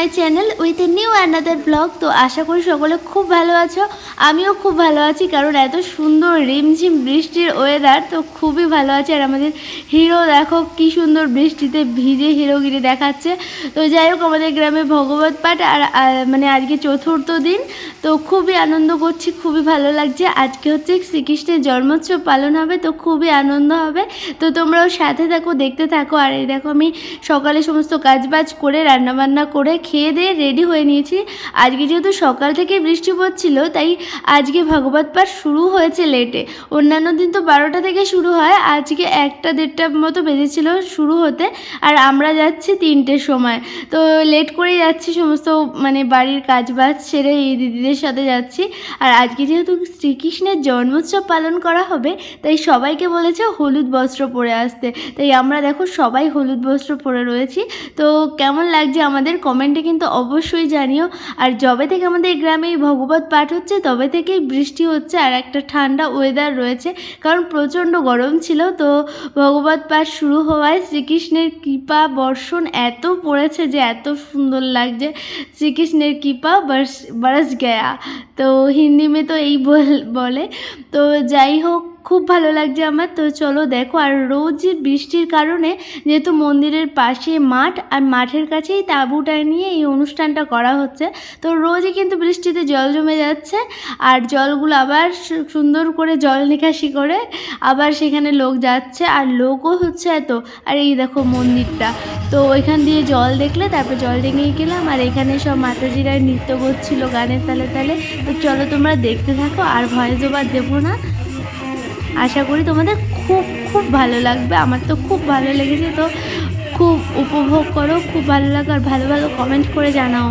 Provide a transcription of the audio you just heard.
A new another blog তো আশা করি সকলে খুব ভালো আছো। আমিও খুব ভালো আছি, কারণ এত সুন্দর রিমঝিম বৃষ্টির ওয়েদার তো খুবই ভালো আছে। আর আমাদের হিরো দেখো, কি সুন্দর বৃষ্টিতে ভিজে হিরোগিরি দেখাচ্ছে। তো যাই হোক, আমাদের গ্রামে ভগবত পাঠ আর মানে আজকে চতুর্থ দিন। তো খুবই আনন্দ করছি, খুবই ভালো লাগছে। আজকে হচ্ছে শ্রীকৃষ্ণের জন্মোৎসব পালন হবে, তো খুবই আনন্দ হবে। তো তোমরাও সাথে থাকো, দেখতে থাকো। আর এই দেখো, আমি সকালে সমস্ত কাজবাজ করে, রান্নাবান্না করে, খেয়ে দিয়ে রেডি হয়ে নিয়েছি। আজকে যেহেতু সকাল থেকে বৃষ্টি পড়ছিল, তাই আজকে ভাগবত পাঠ শুরু হয়েছে লেটে অন্যান্য দিন তো বারোটা থেকে শুরু হয়, আজকে একটা দেড়টার মতো বেজেছিল শুরু হতে, আর আমরা যাচ্ছি তিনটের সময়। তো লেট করেই যাচ্ছি, সমস্ত মানে বাড়ির কাজ বাজ সেরে এই দিদিদের সাথে যাচ্ছি। আর আজকে যেহেতু শ্রীকৃষ্ণের জন্মোৎসব পালন করা হবে, তাই সবাইকে বলেছে হলুদ বস্ত্র পরে আসতে। তাই আমরা দেখো সবাই হলুদ বস্ত্র পরে রয়েছি। তো কেমন লাগছে আমাদের কমেন্টে কিন্তু অবশ্যই জানিও। আর যবে থেকে আমাদের গ্রামে ভগবত পাঠ হচ্ছে, তবে থেকেই বৃষ্টি হচ্ছে আর একটা ঠান্ডা ওয়েদার রয়েছে, কারণ প্রচণ্ড গরম ছিল। তো ভগবত পাঠ শুরু হওয়ায় শ্রীকৃষ্ণের কৃপা বর্ষণ এত পড়েছে যে এত সুন্দর লাগছে। শ্রীকৃষ্ণের কৃপা বর্ষ, বরস গয়া। তো হিন্দি মে তো এই বলে। তো যাই হোক খুব ভালো লাগছে আমার। তো চলো দেখো, আর রোজ বৃষ্টির কারণে যেহেতু মন্দিরের পাশে মাঠ, আর মাঠের কাছেই তাঁবুটা নিয়ে এই অনুষ্ঠানটা করা হচ্ছে। তো রোজই কিন্তু বৃষ্টিতে জল জমে যাচ্ছে, আর জলগুলো আবার সুন্দর করে জল নিকাশি করে আবার সেখানে লোক যাচ্ছে, আর লোকও হচ্ছে এত। আর এই দেখো মন্দিরটা। তো ওইখান দিয়ে জল দেখলে তারপর জল ডেঙেই গেলাম, আর এখানে সব মাতাজিরা নৃত্য করছিল গানের তালে তালে। তো চলো তোমরা দেখতে থাকো, আর ভয়েস ওভার দেবো না। আশা করি তোমাদের খুব খুব ভালো লাগবে। আমার তো খুব ভালো লেগেছে, তো খুব উপভোগ করো, খুব ভালো লাগে আর ভালো ভালো কমেন্ট করে জানাও।